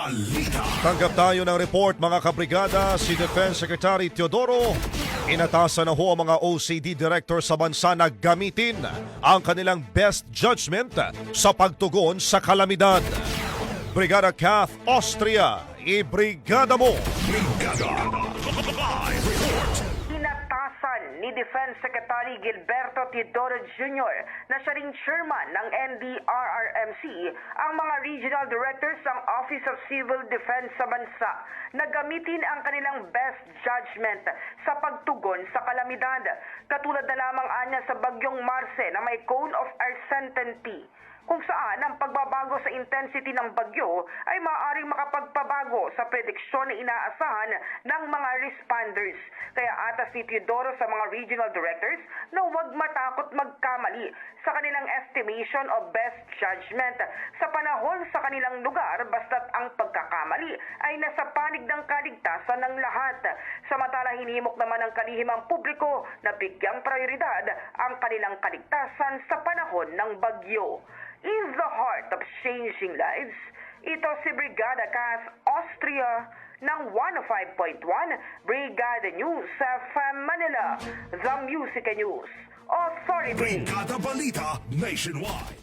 Balita. Tanggap tayo ng report mga kabrigada si Defense Secretary Teodoro. Inatasan na ho ang mga OCD director sa bansa na gamitin ang kanilang best judgment sa pagtugon sa kalamidad. Brigada Kath Austria, ibrigada mo! Brigada. Live report. Inatasan ni Defense Secretary Gilberto Teodoro Jr. na siya ring chairman ng NDRRMC ang mga regional directors ng Office of Civil Defense sa bansa na gamitin ang kanilang best judgment sa pagtugon sa kalamidad. Katulad na lamang anya sa bagyong Marce na may cone of uncertainty kung saan ang pagbabago sa intensity ng bagyo ay maaaring makapagpabago sa prediksyon na inaasahan ng mga responders. Kaya atas ni Teodoro sa mga regional directors na huwag matakot magkamali sa kanilang estimation of best judgment sa panahon sa kanilang lugar basta't ang pagkakamali ay nasa panig ng kaligtasan ng lahat. Samantala hinimok naman ng kalihimang publiko na bigyang prioridad ang kanilang kaligtasan sa panahon ng bagyo in the heart of changing lives. Ito si Brigada Cas Austria ng 105.1 Brigada News sa Manila, The Music News Authority. Brigada Balita Nationwide.